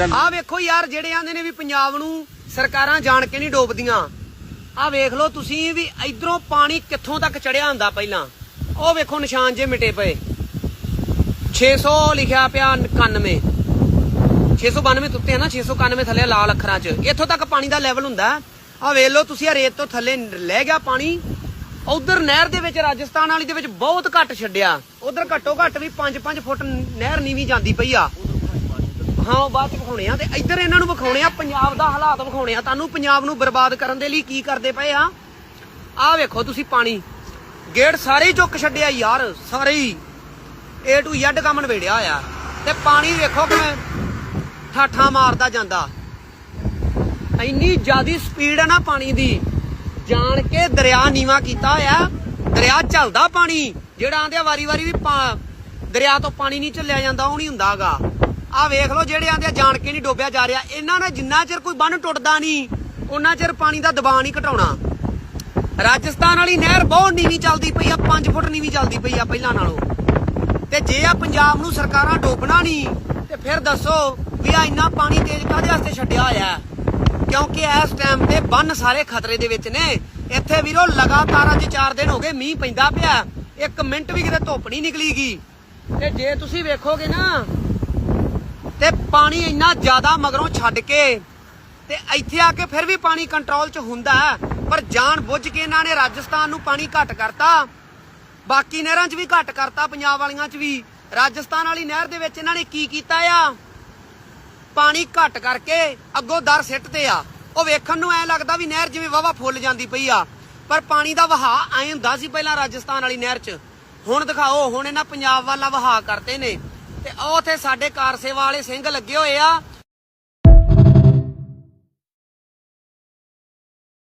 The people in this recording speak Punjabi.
ਆਹ ਵੇਖੋ ਯਾਰ, ਜਿਹੜੇ ਆਂਦੇ ਨੇ ਵੀ ਪੰਜਾਬ ਨੂੰ ਸਰਕਾਰਾਂ ਜਾਣ ਕੇ ਨਹੀਂ ਡੋਬਦੀਆਂ। ਆਹ ਵੇਖ ਲਓ, ਤੁਸੀਂ ਵੀ ਇਧਰੋਂ ਪਾਣੀ ਕਿੱਥੋਂ ਤੱਕ ਚੜਿਆ ਹੁੰਦਾ ਪਹਿਲਾਂ? ਉਹ ਵੇਖੋ ਨਿਸ਼ਾਨ ਜੇ ਮਿਟੇ ਪਏ। 600 ਲਿਖਿਆ ਪਿਆ 91 692 ਉੱਤੇ ਹੈ ਨਾ 691 ਥੱਲੇ ਲਾਲ ਅੱਖਰਾਂ 'ਚ। ਇੱਥੋਂ ਤੱਕ ਪਾਣੀ ਦਾ ਲੈਵਲ ਹੁੰਦਾ। ਆਹ ਵੇਖ ਲਓ, ਤੁਸੀਂ ਆ ਰੇਤ ਤੋਂ ਥੱਲੇ ਲੈ ਗਿਆ ਪਾਣੀ। ਉਧਰ ਨਹਿਰ ਦੇ ਵਿੱਚ, ਰਾਜਸਥਾਨ ਵਾਲੀ ਦੇ ਵਿੱਚ ਬਹੁਤ ਘੱਟ ਛੱਡਿਆ। ਉਧਰ ਘੱਟੋ ਘੱਟ ਵੀ 5-5 ਫੁੱਟ ਨਹਿਰ ਨੀਵੀਂ ਜਾਂਦੀ ਪਈ ਆ। ਹਾਂ, ਬਾਅਦ ਚ ਵਿਖਾਉਣੇ ਆ ਤੇ ਇੱਧਰ ਇਹਨਾਂ ਨੂੰ ਵਿਖਾਉਣੇ ਆ, ਪੰਜਾਬ ਦਾ ਹਾਲਾਤ ਵਿਖਾਉਣੇ ਆ। ਤੁਹਾਨੂੰ ਪੰਜਾਬ ਨੂੰ ਬਰਬਾਦ ਕਰਨ ਦੇ ਲਈ ਕੀ ਕਰਦੇ ਪਏ ਆ? ਆਹ ਵੇਖੋ ਤੁਸੀਂ ਪਾਣੀ। ਗੇਟ ਸਾਰੇ ਚੁੱਕ ਛੱਡਿਆ ਯਾਰ, ਸਾਰੇ ਹੀ। A to Z ਕੰਮ ਨਵੇੜਿਆ ਆ। ਤੇ ਪਾਣੀ ਵੇਖੋ ਕਿਵੇਂ ਠਾਠਾ ਮਾਰਦਾ ਜਾਂਦਾ। ਇੰਨੀ ਜ਼ਿਆਦੀ ਸਪੀਡ ਹੈ ਨਾ ਪਾਣੀ ਦੀ। ਜਾਣ ਕੇ ਦਰਿਆ ਨੀਵਾ ਕੀਤਾ ਹੋਇਆ। ਦਰਿਆ ਚੱਲਦਾ ਪਾਣੀ। ਜਿਹੜਾ ਆਂਦੇ ਆ ਵਾਰੀ-ਵਾਰੀ ਵੀ ਪਾ- ਦਰਿਆ ਤੋਂ ਪਾਣੀ ਨਹੀਂ ਚੱਲਿਆ ਜਾਂਦਾ, ਉਹ ਨਹੀਂ ਹੁੰਦਾਗਾ। ਆ ਵੇਖ ਲਓ ਜਿਹੜੇ ਆਂਦੇ ਜਾਣ ਕੇ ਨਹੀਂ ਡੋਬਿਆ ਜਾ ਰਿਹਾ। ਇਹਨਾਂ ਨੇ ਜਿੰਨਾ ਚਿਰ ਕੋਈ ਬੰਨ ਟੁੱਟਦਾ ਨਹੀਂ, ਉਹਨਾਂ ਚਿਰ ਪਾਣੀ ਦਾ ਦਬਾਅ ਨਹੀਂ ਘਟਾਉਣਾ। ਰਾਜਸਥਾਨ ਵਾਲੀ ਨਹਿਰ ਬਹੁਤ ਨੀਵੀਂ ਚੱਲਦੀ ਪਈ ਆ 5 ਫੁੱਟ ਨੀਵੀਂ ਚੱਲਦੀ ਪਈ ਆ ਪਹਿਲਾਂ ਨਾਲੋਂ। ਤੇ ਜੇ ਆ ਪੰਜਾਬ ਨੂੰ ਸਰਕਾਰਾਂ ਡੋਬਣਾ ਨਹੀਂ, ਤੇ ਫਿਰ ਦੱਸੋ ਵੀ ਆ ਇੰਨਾ ਪਾਣੀ ਤੇਜ਼ ਕਾਹਦੇ ਵਾਸਤੇ ਛੱਡਿਆ ਹੋਇਆ ਕਿਉਂਕਿ ਇਸ ਟਾਈਮ ਤੇ ਬੰਨ ਸਾਰੇ ਖਤਰੇ ਦੇ ਵਿੱਚ ਨੇ। ਇੱਥੇ ਵੀਰੋ ਲਗਾਤਾਰ ਅੱਜ 4 ਦਿਨ ਹੋ ਗਏ ਮੀਂਹ ਪੈਂਦਾ ਪਿਆ। ਇੱਕ ਮਿੰਟ ਵੀ ਕਿਤੇ ਧੁੱਪ ਨਹੀਂ ਨਿਕਲੀਗੀ। ਤੇ ਜੇ ਤੁਸੀਂ ਵੇਖੋਗੇ ਨਾ ਤੇ ਪਾਣੀ ਇੰਨਾ ਜ਼ਿਆਦਾ ਮਗਰੋਂ ਛੱਡ ਕੇ ਤੇ ਇੱਥੇ ਆ ਕੇ ਫਿਰ ਵੀ ਪਾਣੀ ਕੰਟਰੋਲ 'ਚ ਹੁੰਦਾ ਹੈ, ਪਰ ਜਾਣ ਬੁੱਝ ਕੇ ਇਹਨਾਂ ਨੇ ਰਾਜਸਥਾਨ ਨੂੰ ਪਾਣੀ ਘੱਟ ਕਰਤਾ। ਬਾਕੀ ਨਹਿਰਾਂ 'ਚ ਵੀ ਘੱਟ ਕਰਤਾ ਪੰਜਾਬ ਵਾਲੀਆਂ 'ਚ ਵੀ। ਰਾਜਸਥਾਨ ਵਾਲੀ ਨਹਿਰ ਦੇ ਵਿੱਚ ਇਹਨਾਂ ਨੇ ਕੀ ਕੀਤਾ ਆ? ਪਾਣੀ ਘੱਟ ਕਰਕੇ ਅੱਗੋਂ ਦਰ ਸਿੱਟਦੇ ਆ। ਉਹ ਵੇਖਣ ਨੂੰ ਐ ਲੱਗਦਾ ਵੀ ਨਹਿਰ ਜਿਵੇਂ ਵਾਵਾ ਫੁੱਲ ਜਾਂਦੀ ਪਈ ਆ ਪਰ ਪਾਣੀ ਦਾ ਵਹਾਅ ਐ ਹੁੰਦਾ ਸੀ ਪਹਿਲਾਂ ਰਾਜਸਥਾਨ ਵਾਲੀ ਨਹਿਰ 'ਚ। ਹੁਣ ਦਿਖਾਓ ਹੁਣ ਇਹਨਾਂ ਪੰਜਾਬ ਵਾਲਾ ਵਹਾਅ ਕਰਤੇ ਨੇ। ਤੇ ਉਹ ਉੱਥੇ ਸਾਡੇ ਕਾਰ ਸੇਵਾ ਵਾਲੇ ਸਿੰਘ ਲੱਗੇ ਹੋਏ ਆ।